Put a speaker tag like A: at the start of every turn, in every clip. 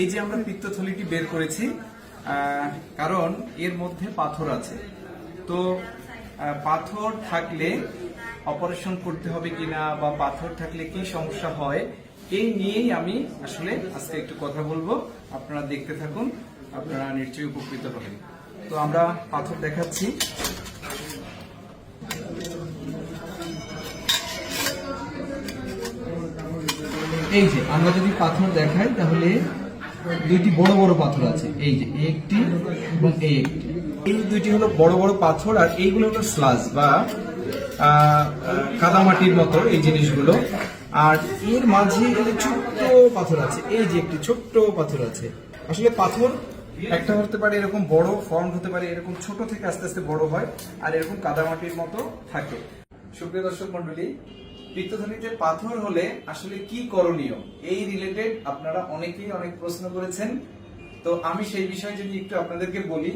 A: এই যে আমরা পিত্তথলিটি বের করেছি কারণ এর মধ্যে পাথর আছে। তো পাথর থাকলে অপারেশন করতে হবে কিনা বা পাথর থাকলে কি সমস্যা হয়, এই নিয়েই আমি আসলে আজকে একটু কথা বলব। আপনারা দেখতে থাকুন, আপনারা নিশ্চয়ই উপকৃত হবেন। তো আমরা পাথর দেখাচ্ছি। এই যে, আমরা যদি পাথর দেখাই তাহলে দুইটি বড় বড় পাথর আছে। এই যে একটি এবং এই একটি। এই দুইটি হলো বড় বড় পাথর আর এইগুলো হলো স্লাজ বা কাদামাটির মতো এই জিনিসগুলো। আর এর মাঝে ছোট্ট পাথর আছে। এই যে একটি ছোট্ট পাথর আছে। আসলে পাথর একটা হতে পারে এরকম বড় ফর্ম হতে পারে এরকম ছোট থেকে আস্তে আস্তে বড় হয় আর এরকম কাদামাটির মতো থাকে। সুপ্রিয় দর্শক মন্ডলী পিত্তথলিতে পাথর হলে আসলে কি করণীয়? এই রিলেটেড আপনারা অনেকেই অনেক প্রশ্ন করেছেন। তো আমি সেই বিষয়ে যদি একটু আপনাদেরকে বলি,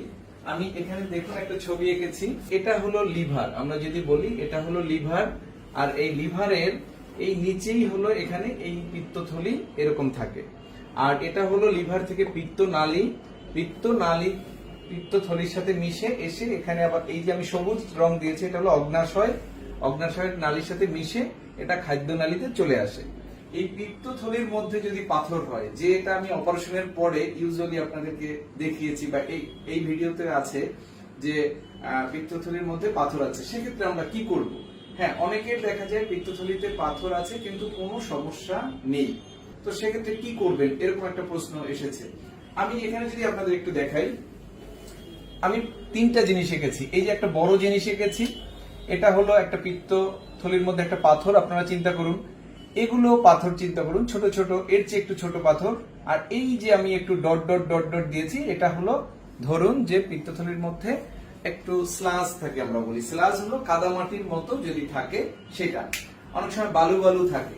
A: আমি এখানে দেখুন একটা ছবি এঁকেছি। এটা হলো লিভার। আমরা যদি বলি, এটা হলো লিভার। আর এই লিভারের এই নিচেই হলো এখানে এই পিত্তথলি এরকম থাকে। আর এটা হলো লিভার থেকে পিত্ত নালী পিত্ত নালী পিত্তথলির সাথে মিশে এসে এখানে আবার এই যে আমি সবুজ রং দিয়েছি, এটা হলো অগ্নাশয়। অগ্নাশয়ের নালীর সাথে মিশে এটা খাদ্য নালীতে চলে আসে। এই পিত্তথলির মধ্যে যদি পাথর হয়, যে এটা আমি অপারেশনের পরে ইউজুয়ালি আপনাদেরকে দেখিয়েছি বা এই এই ভিডিওতে আছে যে পিত্তথলির মধ্যে পাথর আছে, সেক্ষেত্রে আমরা কি করব? হ্যাঁ অনেকের দেখা যায় পিত্তথলিতে পাথর আছে কিন্তু কোনো সমস্যা নেই। তো সেক্ষেত্রে কি করবেন? এরকম একটা প্রশ্ন এসেছে। আমি এখানে যদি আপনাদের একটু দেখাই, আমি তিনটা জিনিস এঁকেছি। এই যে একটা বড় জিনিস এঁকেছি এটা হলো একটা পিত্ত থলির মধ্যে একটা পাথর, আপনারা চিন্তা করুন। এগুলো পাথর চিন্তা করুন, ছোট ছোট, এর চেয়ে একটু ছোট পাথর। আর এই যে আমি একটু ডট ডট ডট ডট দিয়েছি, এটা হলো ধরুন যে পিত্তথলির মধ্যে একটু স্লাস থাকে আমরা বলি। স্লাস হলো কাদামাটির মতো যদি থাকে সেটা। অনেক সময় বালু বালু থাকে।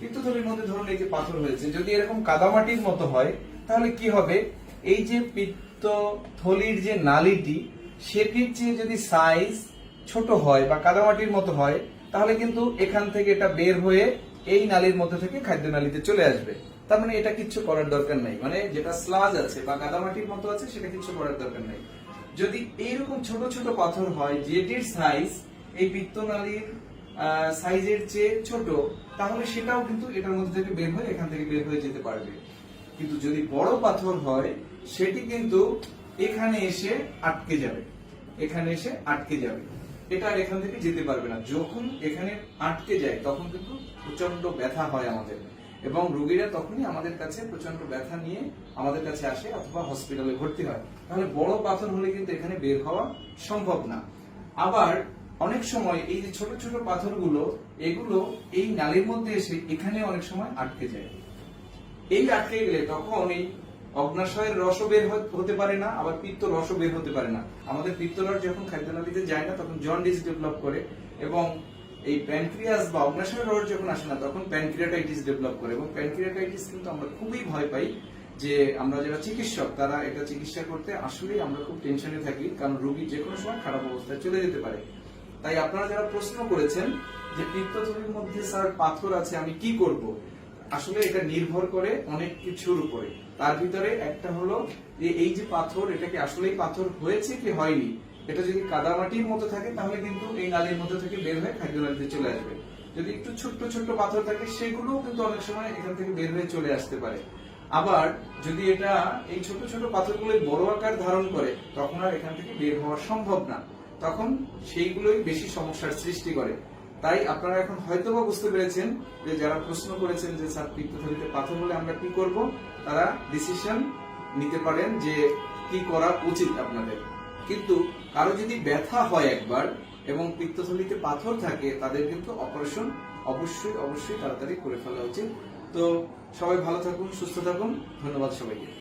A: পিত্তথলির মধ্যে ধরুন এই যে পাথর হয়েছে, যদি এরকম কাদামাটির মতো হয়, তাহলে কি হবে? এই যে পিত্ত থলির যে নালিটি, সেটির চেয়ে যদি সাইজ ছোট হয় বা কাদামাটির মতো হয়, তাহলে কিন্তু এখান থেকে এটা বের হয়ে এই নালীর মধ্যে থেকে খাদ্য নালীতে চলে আসবে। তার মানে এটা কিচ্ছু করার দরকার নাই। মানে যেটা স্লাজ আছে বা কাদামাটির মতো আছে, সেটা কিছু করার দরকার নাই। যদি এইরকম ছোট ছোট পাথর হয়, যেটির সাইজ এই পিত্তনালীর সাইজের চেয়ে ছোট, তাহলে সেটাও কিন্তু এটার মধ্যে থেকে বের হয়ে এখান থেকে বের হয়ে যেতে পারবে। কিন্তু যদি বড় পাথর হয়, সেটি কিন্তু এখানে এসে আটকে যাবে। এখানে এসে আটকে যাবে। এটা আর এখান থেকে যেতে পারবে না। যখন এখানে আটকে যায়, তখন কিন্তু প্রচণ্ড ব্যথা হয় আমাদের। এবং রোগীরা তখনই আমাদের কাছে প্রচণ্ড ব্যথা নিয়ে আমাদের কাছে আসে অথবা হসপিটালে ভর্তি হয়। তাহলে বড় পাথর হলে কিন্তু এখানে বের হওয়া সম্ভব না। আবার অনেক সময় এই যে ছোট ছোট পাথরগুলো, এগুলো এই নালীর মধ্যে এসে এখানে অনেক সময় আটকে যায়। এই আটকে গেলে তখন এই অগ্নাশয়ের রসও বের হতে- পারে না, আবার পিত্ত রসও বের হতে পারে না। আমাদের পিত্তরস যখন খাদ্যনালীতে যায় না, তখন জন্ডিস ডেভেলপ করে এবং এই প্যানক্রিয়াস বা অগ্নাশয়ের রস যখন আসে না, তখন প্যানক্রিয়াটাইটিস ডেভেলপ করে এবং প্যানক্রিয়াটাইটিস কিন্তু আমরা খুবই ভয় পাই যে আমরা যারা চিকিৎসক, তারা এটা চিকিৎসা করতে আসলেই আমরা খুব টেনশনে থাকি, কারণ রোগী যে কোনো সময় খারাপ অবস্থায় চলে যেতে পারে। তাই আপনারা যারা প্রশ্ন করেছেন যে পিত্তথলির মধ্যে স্যার পাথর আছে, আমি কি করব? আসলে এটা নির্ভর করে অনেক কিছুর উপরে। তার ভিতরে একটা হলো যে এই যে পাথর, এটা কি আসলেই পাথর হয়েছে কি হয়নি? এটা যদি কাদামাটির মতো থাকে, তাহলে কিন্তু এই নালীর মধ্যে থেকে বের হয়ে খাদ্য নালীতে চলে আসবে। যদি একটু ছোট্ট ছোট্ট পাথর থাকে, সেগুলোও কিন্তু অনেক সময় এখান থেকে বের হয়ে চলে আসতে পারে। আবার যদি এটা এই ছোট ছোট পাথরগুলো বড় আকার ধারণ করে, তখন আর এখান থেকে বের হওয়া সম্ভব না। তখন সেইগুলোই বেশি সমস্যার সৃষ্টি করে। তাই আপনারা এখন হয়তোবা বুঝতে পেরেছেন যে যারা প্রশ্ন করেছেন যে, স্যার পিত্তথলিতে পাথর হলে আমরা কি করব? তারা ডিসিশন নিতে পারেন যে, কি করা উচিত আপনাদের? কিন্তু কারও যদি ব্যথা হয় একবার এবং পিত্তথলিতে পাথর থাকে, তাদের কিন্তু অপারেশন অবশ্যই অবশ্যই তাড়াতাড়ি করে ফেলা উচিত। তো সবাই ভালো থাকুন, সুস্থ থাকুন। ধন্যবাদ সবাইকে।